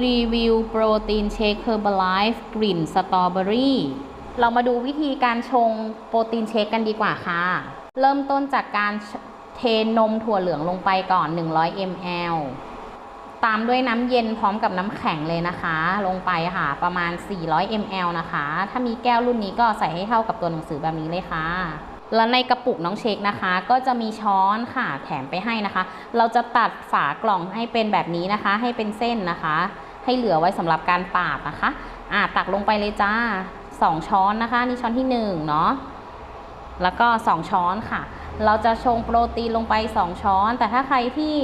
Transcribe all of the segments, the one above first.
รีวิวโปรตีนเชคเ h อร์บ l i f e กลิ่นสตรอเบอรี่เรามาดูวิธีการชงโปรตีนเชคกันดีกว่าค่ะ เริ่มต้นจากการเทนมถั่วเหลืองลงไปก่อน 100 ml ตามด้วยน้ำเย็นพร้อมกับน้ำแข็งเลยนะคะ ลงไปค่ะ ประมาณ 400 ml นะคะ ถ้ามีแก้วรุ่นนี้ก็ใส่ให้เท่ากับตัวหนังสือแบบนี้เลยค่ะ แล้วในกระปุกน้องเชคนะคะ ก็จะมีช้อนค่ะแถมไปให้นะคะ เราจะตัดฝากล่องให้เป็นแบบนี้นะคะ ให้เป็นเส้นนะคะ ให้เหลือไว้สำหรับการปาดนะคะอ่าตักลงไปเลยจ้า 2 ช้อนนะคะ นี่ช้อนที่1เนาะแล้วก็ 2 ช้อนค่ะ เราจะชงโปรตีนลงไป 2 ช้อน แต่ถ้าใครที่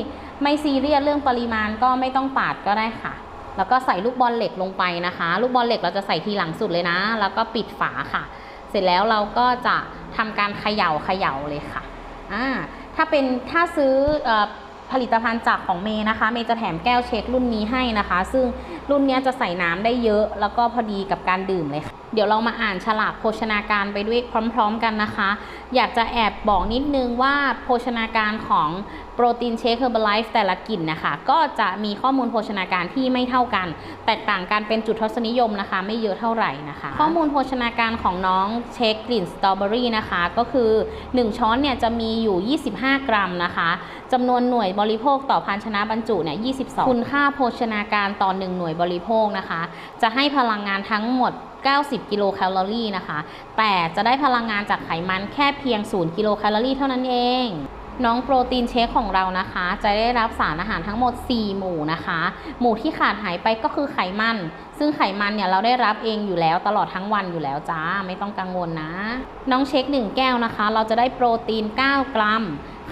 ไม่ซีเรียสเรื่องปริมาณก็ไม่ต้องปาดก็ได้ค่ะ แล้วก็ใส่ลูกบอลเหล็กลงไปนะคะ ลูกบอลเหล็กเราจะใส่ทีหลังสุดเลยนะ แล้วก็ปิดฝาค่ะ เสร็จแล้วเราก็จะทำการเขย่าเขย่าเลยค่ะอ่าถ้าเป็นถ้าซื้ออผลิตภัณฑ์จากของเมย์นะคะ เมย์จะแถมแก้วเช็ครุ่นนี้ให้นะคะ ซึ่งรุ่นนี้จะใส่น้ำได้เยอะ แล้วก็พอดีกับการดื่มเลยค่ะ เดี๋ยวเรามาอ่านฉลากโภชนาการไปด้วยพร้อม ๆ กันนะคะ อยากจะแอบบอกนิดนึงว่าโภชนาการของโปรตีนเชคเ h อร์บ l i f e แต่ละกลิ่นนะคะ ก็จะมีข้อมูลโภชนาการที่ไม่เท่ากัน แตกต่างกันเป็นจุดทศนิยมนะคะ ไม่เยอะเท่าไหร่นะคะ ข้อมูลโภชนาการของน้องเชคกลิ่นสตรอเบอรี่นะคะ ก็คือ 1 ช้อนเนี่ยจะมีอยู่ 25 กรัมนะคะจำนวนหน่วยบริโภคต่อภาชนะบรรจุเนี่ย22 คุณค่าโภชนาการต่อ 1 หน่วยบริโภคนะคะ จะให้พลังงานทั้งหมด90 กิโลแคลอรี่นะคะ แต่จะได้พลังงานจากไขมันแค่เพียง 0 กิโลแคลอรี่เท่านั้นเองน้องโปรตีนเชคของเรานะคะ จะได้รับสารอาหารทั้งหมด 4 หมู่นะคะ หมู่ที่ขาดหายไปก็คือไขมัน ซึ่งไขมันเนี่ยเราได้รับเองอยู่แล้วตลอดทั้งวันอยู่แล้วจ้า ไม่ต้องกังวลนะ น้องเชค1 แก้วนะคะ เราจะได้โปรตีน 9 กรัม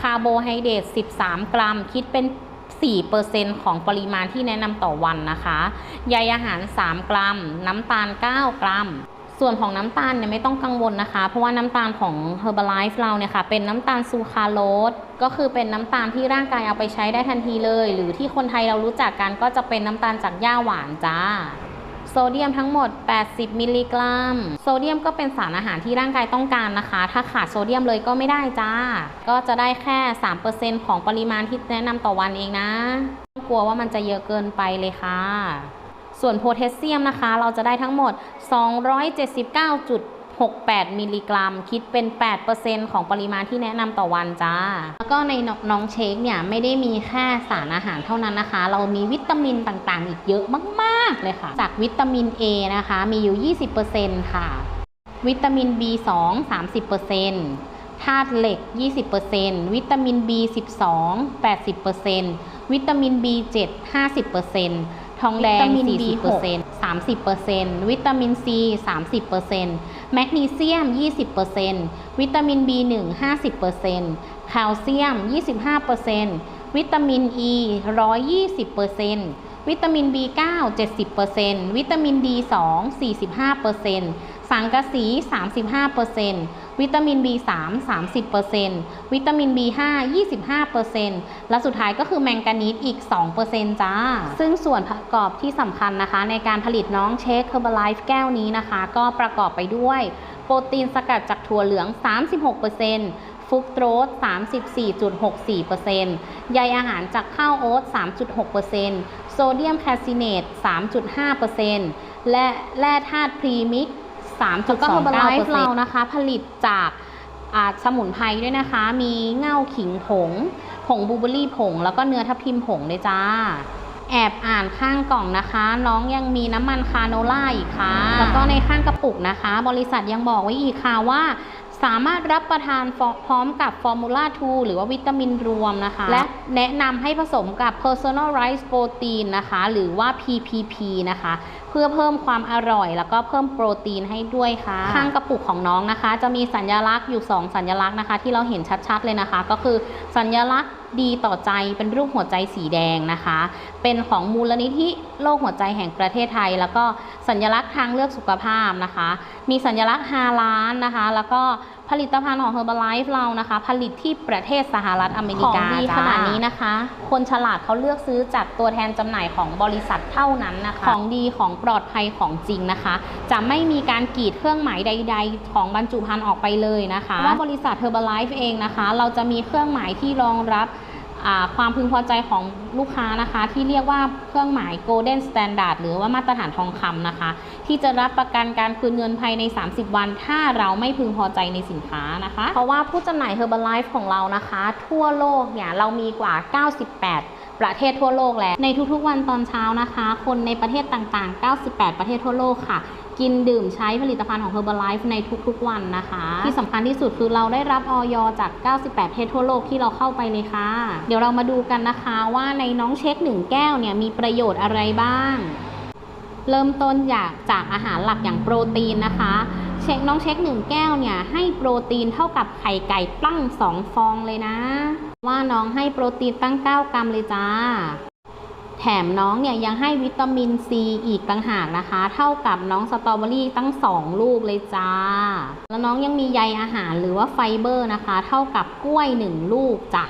คาร์โบไฮเดรต 13 กรัม คิดเป็น 4%ของปริมาณที่แนะนำต่อวันนะคะใยอาหาร 3 กรัม น้ำตาล 9 กรัมส่วนของน้ำตาลเนี่ยไม่ต้องกังวลนะคะ เพราะว่าน้ำตาลของ Herbalife เราเนี่ยค่ะ เป็นน้ำตาลซูคราโลสก็คือเป็นน้ำตาลที่ร่างกายเอาไปใช้ได้ทันทีเลย หรือที่คนไทยเรารู้จักกันก็จะเป็นน้ำตาลจากหญ้าหวานจ้า โซเดียมทั้งหมด 80 มิลลิกรัม โซเดียมก็เป็นสารอาหารที่ร่างกายต้องการนะคะ ถ้าขาดโซเดียมเลยก็ไม่ได้จ้า ก็จะได้แค่ 3%ของปริมาณที่แนะนำต่อวันเองนะไม่กลัวว่ามันจะเยอะเกินไปเลยค่ะส่วนโพแทสเซียมนะคะ เราจะได้ทั้งหมด 279.68 มิลลิกรัม คิดเป็น 8%ของปริมาณที่แนะนำต่อวันจ้า แล้วก็ในน้องเชคเนี่ย ไม่ได้มีแค่สารอาหารเท่านั้นนะคะ เรามีวิตามินต่างๆ อีกเยอะมาก ๆเลยค่ะ จากวิตามิน A นะคะ มีอยู่ 20%ค่ะ วิตามิน B2 30%ธาตุเหล็ก 20%วิตามิน B12 80%วิตามิน B7 50%ทองแดง 40% 30%วิตามิน C 30%แมกนีเซียม 20%วิตามิน B1 50%แคลเซียม 25%วิตามิน E 120% วิตามิน B9 70%วิตามิน D2 45%สังกะสี 35%วิตามิน B3 30%วิตามิน B5 25%และสุดท้ายก็คือแมงกานีสอีก 2%จ้า ซึ่งส่วนประกอบที่สำคัญนะคะ ในการผลิตน้องเชคเ h อร์บ l i f e แก้วนี้นะคะ ก็ประกอบไปด้วย โปรตีนสกัดจากถั่วเหลือง 36% ฟุกโตรส34.64%ใยอาหารจากข้าวโอ๊ต3.6%โซเดียมแคลซิเนต3.5%และแร่ธาตุพรีมิก3.29%ก็เรานะคะ ผลิตจากสมุนไพรด้วยนะคะ มีเง่าขิงผง ผงบูเบอรี่ผง แล้วก็เนื้อทับทิมผงเลยจ้า แอบอ่านข้างกล่องนะคะ น้องยังมีน้ำมันคาโนล่าอีกค่ะ แล้วก็ในข้างกระปุกนะคะ บริษัทยังบอกไว้อีกค่ะว่า สามารถรับประทานฟอพร้อมกับฟอร์มูล่า2หรือว่าวิตามินรวมนะคะ และแนะนำให้ผสมกับ personalized protein นะคะ หรือว่า PPP นะคะ เพื่อเพิ่มความอร่อย แล้วก็เพิ่มโปรตีนให้ด้วยค่ะ ข้างกระปุกของน้องนะคะ จะมีสัญลักษณ์อยู่ 2 สัญลักษณ์นะคะ ที่เราเห็นชัดๆเลยนะคะ ก็คือสัญลักษณ์ดีต่อใจเป็นรูปหัวใจสีแดงนะคะ เป็นของมูลนิธิโรคหัวใจแห่งประเทศไทย แล้วก็สัญลักษณ์ทางเลือกสุขภาพนะคะ มีสัญลักษณ์ฮาล้านนะคะ แล้วก็ ผลิตภัณฑ์ของ Herbalife เรานะคะ ผลิตที่ประเทศสหรัฐอเมริกาของดีขนาดนี้นะคะ คนฉลาดเขาเลือกซื้อจากตัวแทนจำหน่ายของบริษัทเท่านั้นนะคะ ของดีของปลอดภัยของจริงนะคะ จะไม่มีการกรีดเครื่องหมายใด ๆ ของบรรจุภัณฑ์ออกไปเลยนะคะว่าบริษัท Herbalife เองนะคะ เราจะมีเครื่องหมายที่รองรับอ่า ความพึงพอใจของลูกค้านะคะ ที่เรียกว่าเครื่องหมาย Golden Standard หรือว่ามาตรฐานทองคำนะคะ ที่จะรับประกันการคืนเงินภายใน 30 วัน ถ้าเราไม่พึงพอใจในสินค้านะคะ เพราะว่าผู้จำหน่าย Herbalife ของเรานะคะ ทั่วโลกเนี่ยเรามีกว่า 98ประเทศทั่วโลกแล้ว ในทุกๆวันตอนเช้านะคะ คนในประเทศต่างๆ 98 ประเทศทั่วโลกค่ะ กินดื่มใช้ผลิตภัณฑ์ของ Herbalife ในทุกๆวันนะคะ ที่สำคัญที่สุดคือเราได้รับออยจาก 98ประเทศทั่วโลกที่เราเข้าไปเลยค่ะ เดี๋ยวเรามาดูกันนะคะว่าในน้องเช็ค 1 แก้วเนี่ยมีประโยชน์อะไรบ้าง เริ่มต้นจากจากอาหารหลักอย่างโปรตีนนะคะ เช็คน้องเช็ค 1 แก้วเนี่ยให้โปรตีนเท่ากับไข่ไก่ตั้ง 2 ฟองเลยนะ ว่าน้องให้โปรตีนตั้ง 9 กรัมเลยจ้า ถมน้องเนี่ยยังให้วิตามินซีอีกต่างหากนะคะ เท่ากับน้องสตรอเบอรี่ตั้ง 2 ลูกเลยจ้า แล้วน้องยังมีใยอาหารหรือว่าไฟเบอร์นะคะ เท่ากับกล้วย 1 ลูกจ้ะ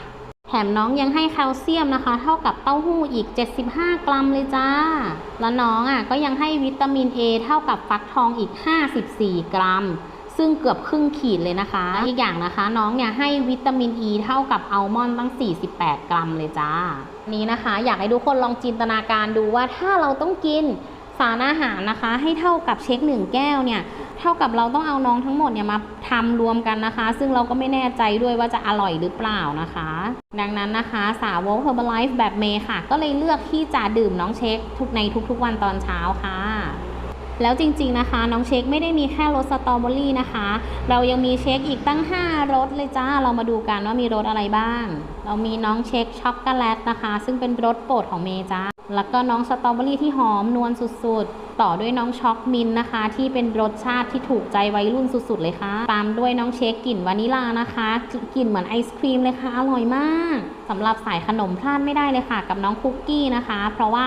แถมน้องยังให้แคลเซียมนะคะ เท่ากับเต้าหู้อีก 75 กรัมเลยจ้า แล้วน้องอะก็ยังให้วิตามิน A เท่ากับฟักทองอีก 54 กรัม ซึ่งเกือบครึ่งขีดเลยนะคะ อีกอย่างนะคะ น้องเนี่ยให้วิตามิน E เท่ากับอัลมอนด์ตั้ง 48 กรัมเลยจ้า นี้นะคะ อยากให้ทุกคนลองจินตนาการดูว่าถ้าเราต้องกินสารอาหารนะคะ ให้เท่ากับเช็คหนึ่งแก้วเนี่ย เท่ากับเราต้องเอาน้องทั้งหมดเนี่ยมาทำรวมกันนะคะ ซึ่งเราก็ไม่แน่ใจด้วยว่าจะอร่อยหรือเปล่านะคะ ดังนั้นนะคะสาวก Herbalife แบบเมย์ค่ะ ก็เลยเลือกที่จะดื่มน้องเช็คทุกในทุกๆวันตอนเช้าค่ะ แล้วจริงๆนะคะ น้องเช็คไม่ได้มีแค่รสสตรอเบอรี่นะคะ เรายังมีเช็คอีกตั้ง 5รสเลยจ้า เรามาดูกันว่ามีรสอะไรบ้าง เรามีน้องเช็คช็อกโกแลตนะคะ ซึ่งเป็นรสโปรดของเมย์จ้าแล้วก็น้องสตรอเบอรี่ที่หอมนวลสุดๆ ต่อด้วยน้องช็อกมินนะคะ ที่เป็นรสชาติที่ถูกใจวัยรุ่นสุดๆเลยค่ะ ตามด้วยน้องเชคกลิ่นวานิลานะคะกลิ่นเหมือนไอศครีมเลยค่ะ อร่อยมากสำหรับสายขนมพลาดไม่ได้เลยค่ะ กับน้องคุกกี้นะคะ เพราะว่า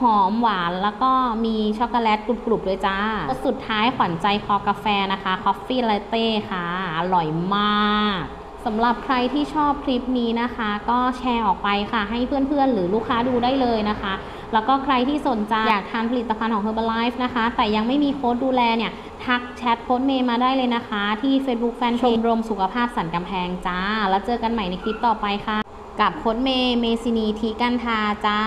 หอมหวานแล้วก็มีช็อกโกแลตกรุบๆด้วยจ้าสุดท้ายขวัญใจคอกาแฟนะคะคอฟฟี่ลาเต้ค่ะ อร่อยมากสำหรับใครที่ชอบคลิปนี้นะคะ ก็แชร์ออกไปค่ะ ให้เพื่อนๆ หรือลูกค้าดูได้เลยนะคะ แล้วก็ใครที่สนใจอยากทานผลิตภัณฑ์ของ Herbalife นะคะ แต่ยังไม่มีโค้ดดูแลเนี่ย ทักแชทโค้ดเมย์มาได้เลยนะคะ ที่ Facebook Fan ชมรมสุขภาพสันกำแพงจ้า แล้วเจอกันใหม่ในคลิปต่อไปค่ะ กับโค้ดเมย์เมซินีทีกันทาจ้า